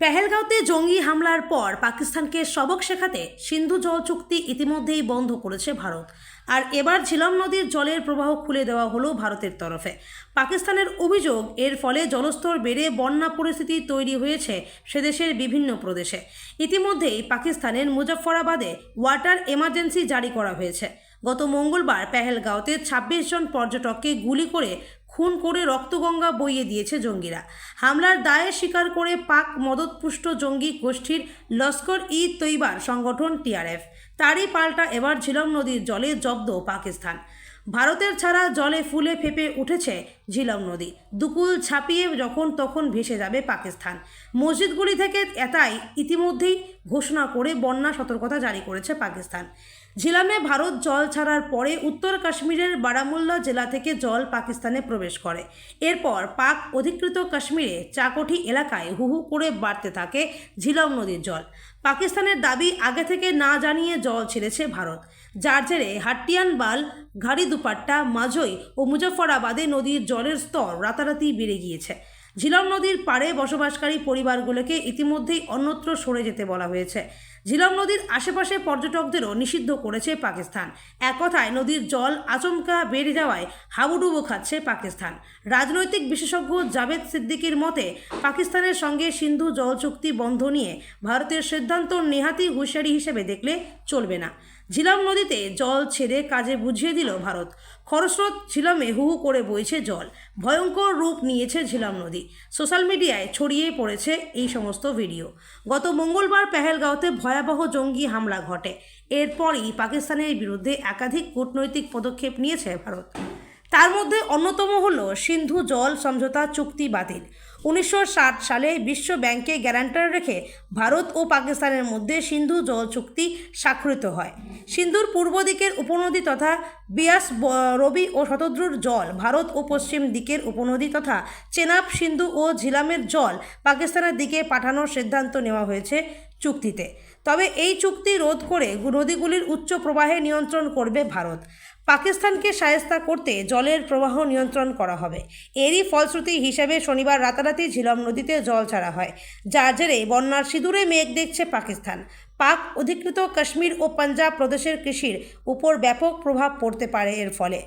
পেহেলগাঁওতে জঙ্গি হামলার পর পাকিস্তানকে সবক শেখাতে সিন্ধু জল চুক্তি ইতিমধ্যেই বন্ধ করেছে ভারত। আর এবার ঝিলম নদীর জলের প্রবাহ খুলে দেওয়া হলো ভারতের তরফে। পাকিস্তানের অভিযোগ, এর ফলে জলস্তর বেড়ে বন্যা পরিস্থিতি তৈরি হয়েছে সেদেশের বিভিন্ন প্রদেশে। ইতিমধ্যেই পাকিস্তানের মুজফ্ফরাবাদে ওয়াটার এমার্জেন্সি জারি করা হয়েছে। গত মঙ্গলবার পেহেলগাঁওতে ছাব্বিশ জন পর্যটককে গুলি করে খুন করে রক্তগঙ্গা বইয়ে দিয়েছে জঙ্গিরা। হামলার দায়ে স্বীকার করে পাক মদতপুষ্ট জঙ্গি গোষ্ঠীর লস্কর ই তৈবার সংগঠন টিআরএফ তারই পাল্টা এবার ঝিলম নদীর জলে জব্দ পাকিস্তান। ভারতের ছাড়া জলে ফুলে ফেপে উঠেছে ঝিলম নদী। দুকুল ছাপিয়ে যখন তখন ভেসে যাবে পাকিস্তান। মসজিদগুলি থেকে এটাই ইতিমধ্যেই ঘোষণা করে বন্যা সতর্কতা জারি করেছে পাকিস্তান। ঝিলামে ভারত জল ছাড়ার পরে উত্তর কাশ্মীরের বারামুল্লা জেলা থেকে জল পাকিস্তানে প্রবেশ করে। এরপর পাক অধিকৃত কাশ্মীরে চাকঠি এলাকায় হু হু করে বাড়তে থাকে ঝিলম নদীর জল। পাকিস্তানের দাবি আগে থেকে না জানিয়ে জল ছেড়েছে ভারত। যার জেরে হাট্টিয়ান বাল ঘাড়ি দুপাট্টা মাঝই ও মুজফ্ফরাবাদে নদীর জলের স্তর রাতারাতি বেড়ে গিয়েছে। ঝিলম নদীর পাড়ে বসবাসকারী পরিবারগুলোকে ইতিমধ্যেই অন্যত্র সরে যেতে বলা হয়েছে। ঝিলম নদীর আশেপাশে পর্যটকদেরও নিষিদ্ধ করেছে পাকিস্তান। এক কথায় নদীর জল আচমকা বেড়ে যাওয়ায় হাবুডুবু খাচ্ছে পাকিস্তান। রাজনৈতিক বিশেষজ্ঞ জাভেদ সিদ্দিকির মতে, পাকিস্তানের সঙ্গে সিন্ধু জল চুক্তি বন্ধ নিয়ে ভারতের সিদ্ধান্ত নেহাতি হুঁশিয়ারি হিসেবে দেখলে চলবে না। ঝিলাম নদীতে জল ছেড়ে কাজে বুঝিয়ে দিল ভারত। খরস্রোত ঝিলামে হু হু করে বইছে জল। ভয়ঙ্কর রূপ নিয়েছে ঝিলাম নদী। সোশ্যাল মিডিয়ায় ছড়িয়ে পড়েছে এই সমস্ত ভিডিও। গত মঙ্গলবার পেহেলগাঁওতে ভয়াবহ জঙ্গি হামলা ঘটে। এরপরই পাকিস্তানের বিরুদ্ধে একাধিক কূটনৈতিক পদক্ষেপ নিয়েছে ভারত। তার মধ্যে অন্যতম হল সিন্ধু জল সমঝোতা চুক্তি বাতিল। উনিশশো সালে বিশ্ব ব্যাংকে গ্যারান্টার রেখে ভারত ও পাকিস্তানের মধ্যে সিন্ধু জল চুক্তি স্বাক্ষরিত হয়। সিন্ধুর পূর্ব দিকের উপনদী তথা বিয়াস রবি ও শতদ্রুর জল ভারত ও পশ্চিম দিকের উপনদী তথা চেনাব সিন্ধু ও ঝিলামের জল পাকিস্তানের দিকে পাঠানোর সিদ্ধান্ত নেওয়া হয়েছে চুক্তিতে। তবে এই চুক্তি রোধ করে নদীগুলির উচ্চ প্রবাহে নিয়ন্ত্রণ করবে ভারত। পাকিস্তানকে সায়স্তা করতে জলের প্রবাহ নিয়ন্ত্রণ করা হবে। এরই ফলশ্রুতি হিসেবে শনিবার রাতারাতি ঝিলম নদীতে জল ছাড়া হয়, যার জেরে বন্যার সিঁদুরে মেঘ দেখছে পাকিস্তান। পাক অধিকৃত কাশ্মীর ও পাঞ্জাব প্রদেশের কৃষির উপর ব্যাপক প্রভাব পড়তে পারে এর ফলে।